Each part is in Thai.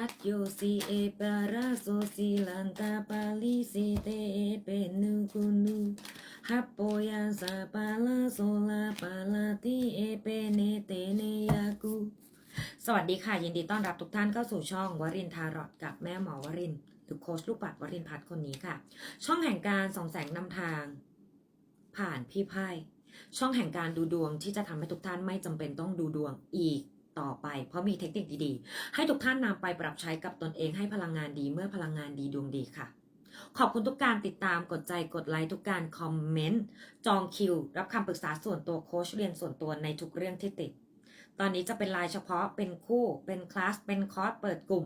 กัดโยซีเอปาราโซซีลันตาปาลิซีเตเอเปนูกุนูฮัปโปยาซาปาลาโซลาปาลาติเอเปเนเตเนยากูสวัสดีค่ะ ยินดีต้อนรับทุกท่านเข้าสู่ช่องวรินทารอดกับแม่หมอวรินหรือโค้ชลูกปัดวรินพัฒน์คนนี้ค่ะ ช่องแห่งการส่องแสงนำทาง ผ่านพี่ไพ่ช่องแห่งการดูดวงที่จะทำให้ทุกท่านไม่จำเป็นต้องดูดวงอีก ต่อไป เพราะมีเทคนิคดีๆ ให้ทุกท่านนำไปปรับใช้กับตนเองให้พลังงานดีเมื่อพลังงานดีดวงดีค่ะ ขอบคุณทุกการติดตามกดใจกดไลค์ทุกการคอมเมนต์จองคิว รับคำปรึกษาส่วนตัวโค้ชเรียนส่วนตัวในทุกเรื่องที่ติด ตอนนี้จะเป็นรายเฉพาะเป็นคู่ เป็นคลาสเป็นคอร์สเปิดกลุ่ม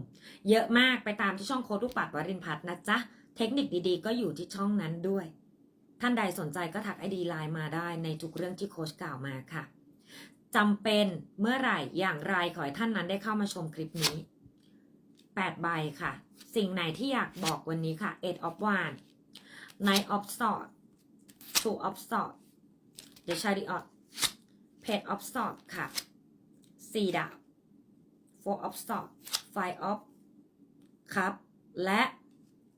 เยอะมากไปตามที่ช่องโค้ดรูปปัดวรินพัฒน์นะจ๊ะเทคนิคดีๆ ก็อยู่ที่ช่องนั้นด้วย ท่านใดสนใจก็ทักไอดีไลน์มาได้ในทุกเรื่องที่โค้ชกล่าวมาค่ะ จำเป็นเมื่อไหร่อย่างไรขอให้ท่านนั้นได้เข้ามาชมคลิปนี้8ใบค่ะ สิ่งไหนที่อยากบอกวันนี้ค่ะ eight of one nine of swords two of swords the chariot page of swords ค่ะสี่ดาบ four of swords five of cup และ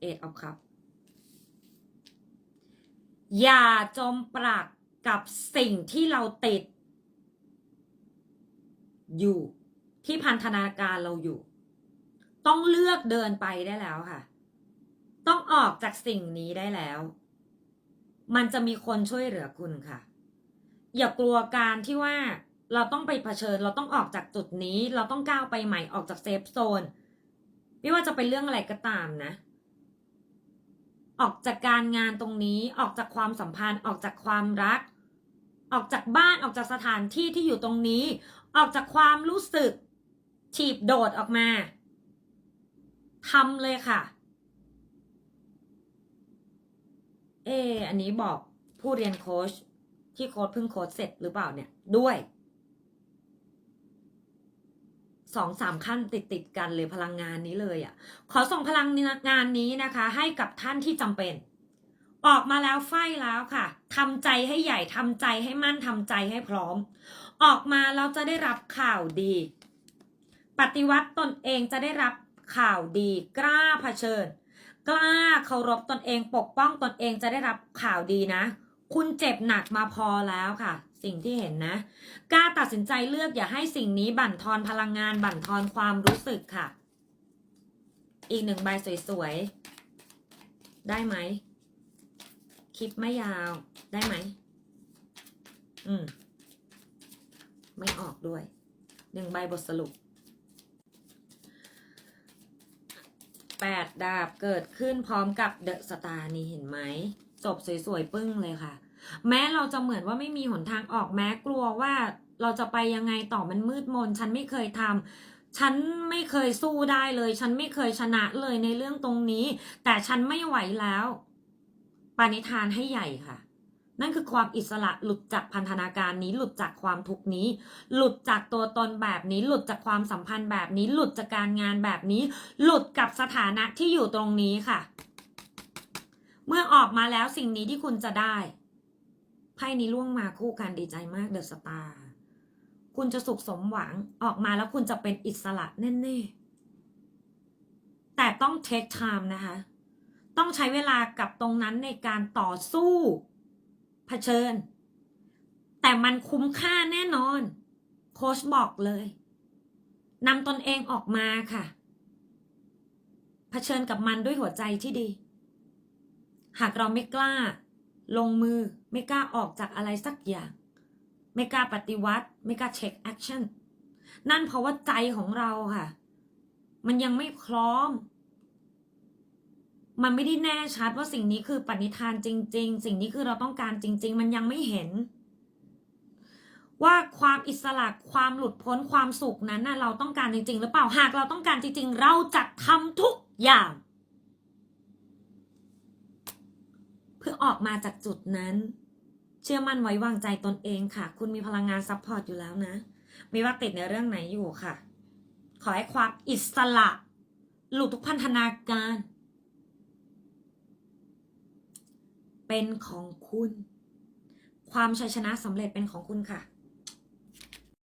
eight of cup อย่าจมปลักกับสิ่งที่เราติด อยู่ ที่พันธนาการเราอยู่ ต้องเลือกเดินไปได้แล้วค่ะ ต้องออกจากสิ่งนี้ได้แล้ว มันจะมีคนช่วยเหลือคุณค่ะ อย่ากลัวการที่ว่าเราต้องไปเผชิญ เราต้องออกจากจุดนี้ เราต้องก้าวไปใหม่ออกจากเซฟโซนไม่ว่าจะเป็นเรื่องอะไรก็ตามนะ ออกจากการงานตรงนี้ออกจากความสัมพันธ์ออกจากความรัก ออกจากบ้านออกจากสถานที่ที่อยู่ตรงนี้ ออกจากความรู้สึกถีบโดดออกมาทำเลยค่ะ เอออันนี้บอกผู้เรียนโค้ชที่โค้ชเพิ่งโค้ชเสร็จหรือเปล่าเนี่ย ด้วยสองสามขั้นติดติดกันเลยพลังงานนี้เลยอะ่ะ ขอส่งพลังงานนี้นะคะ ให้กับท่านที่จำเป็น ออกมาแล้วไฟแล้วค่ะทำใจให้ใหญ่ทำใจให้มั่นทำใจให้พร้อม ออกมาแล้วจะได้รับข่าวดี ปฏิวัติตนเองจะได้รับข่าวดี กล้าเผชิญ กล้าเคารพตนเองปกป้องตนเองจะได้รับข่าวดีนะ คุณเจ็บหนักมาพอแล้วค่ะ สิ่งที่เห็นนะ กล้าตัดสินใจเลือกอย่าให้สิ่งนี้บั่นทอนพลังงาน บั่นทอนความรู้สึกค่ะ อีกหนึ่งใบสวยๆ ได้ไหม คลิปไม่ยาวได้ไหม อืม ไม่ออกด้วยหนึ่งใบบทสรุปแปดดาบเกิดขึ้นพร้อมกับเดอะสตาร์นี่เห็นไหมจบสวยๆปึ้งเลยค่ะ แม้เราจะเหมือนว่าไม่มีหนทางออกแม้กลัวว่าเราจะไปยังไงต่อมันมืดมน ฉันไม่เคยทำฉันไม่เคยสู้ได้เลย ฉันไม่เคยชนะเลยในเรื่องตรงนี้ แต่ฉันไม่ไหวแล้วปานิธานให้ใหญ่ค่ะ นั่นคือความอิสระหลุดจากพันธนาการนี้ หลุดจากความทุกนี้ หลุดจากตัวตนแบบนี้ หลุดจากความสัมพันธ์แบบนี้ หลุดจากการงานแบบนี้ หลุดกับสถานะที่อยู่ตรงนี้ค่ะ เมื่อออกมาแล้วสิ่งนี้ที่คุณจะได้ไพ่นี้ล่วงมาคู่กันดีใจมากเดอะสตาร์คุณจะสุขสมหวังออกมาแล้วคุณจะเป็นอิสระแน่ๆ แต่ต้องเทคไทม์นะคะ ต้องใช้เวลากับตรงนั้นในการต่อสู้ เผชิญ แต่มันคุ้มค่าแน่นอน โค้ชบอกเลยนำตนเองออกมาค่ะเผชิญกับมันด้วยหัวใจที่ดี หากเราไม่กล้า ลงมือไม่กล้าออกจากอะไรสักอย่าง ไม่กล้าปฏิวัติ ไม่กล้าเช็คแอคชั่นนั่นเพราะว่าใจของเราค่ะ มันยังไม่พร้อม มันไม่ได้แน่ชัดว่าสิ่งนี้คือปณิธานจริง ๆ สิ่งนี้คือเราต้องการจริง ๆ มันยังไม่เห็น ว่าความอิสระความหลุดพ้นความสุขนั้นนะเราต้องการจริง ๆ หรือเปล่าหากเราต้องการจริง ๆ เราจะทำทุกอย่าง เพื่อออกมาจากจุดนั้น เชื่อมั่นไว้วางใจตนเองค่ะ คุณมีพลังงานซัพพอร์ตอยู่แล้วนะไม่ว่าติดในเรื่องไหนอยู่ค่ะ ขอให้ความอิสระ หลุดทุกพันธนาการ เป็นของคุณ ความชัยชนะสำเร็จเป็นของคุณค่ะ